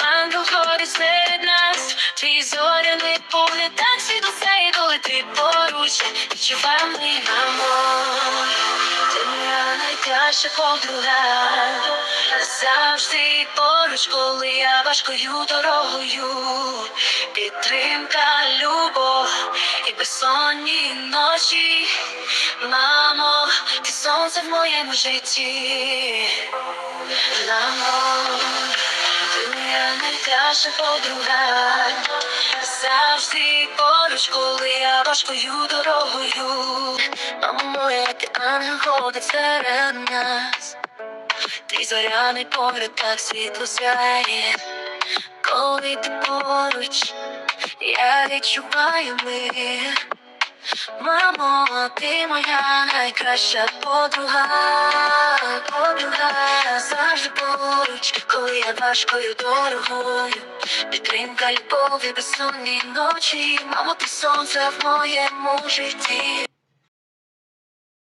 поруч серед нас, твій зоряний погляд так світло коли ти поруч, відчуваю мій амор. Ти моя найкраща подруга, завжди поруч, коли я важкою дорогою. Підтримка, любов і безсонні ночі. Мамо, ти сонце в моєму житті. Мамо, найкраща подруга. Завжди поруч, коли я важкою дорогою. Мамо моя, ти ангел ходить серед нас. Твій зоряний погляд так світло сяє. Коли ти поруч, я відчуваю мир. Мамо, ти моя найкраща подруга, завжди поруч, коли я важкою дорогою. Підтримка, любові безсонні ночі. Мамо, ти сонце в моєму житті.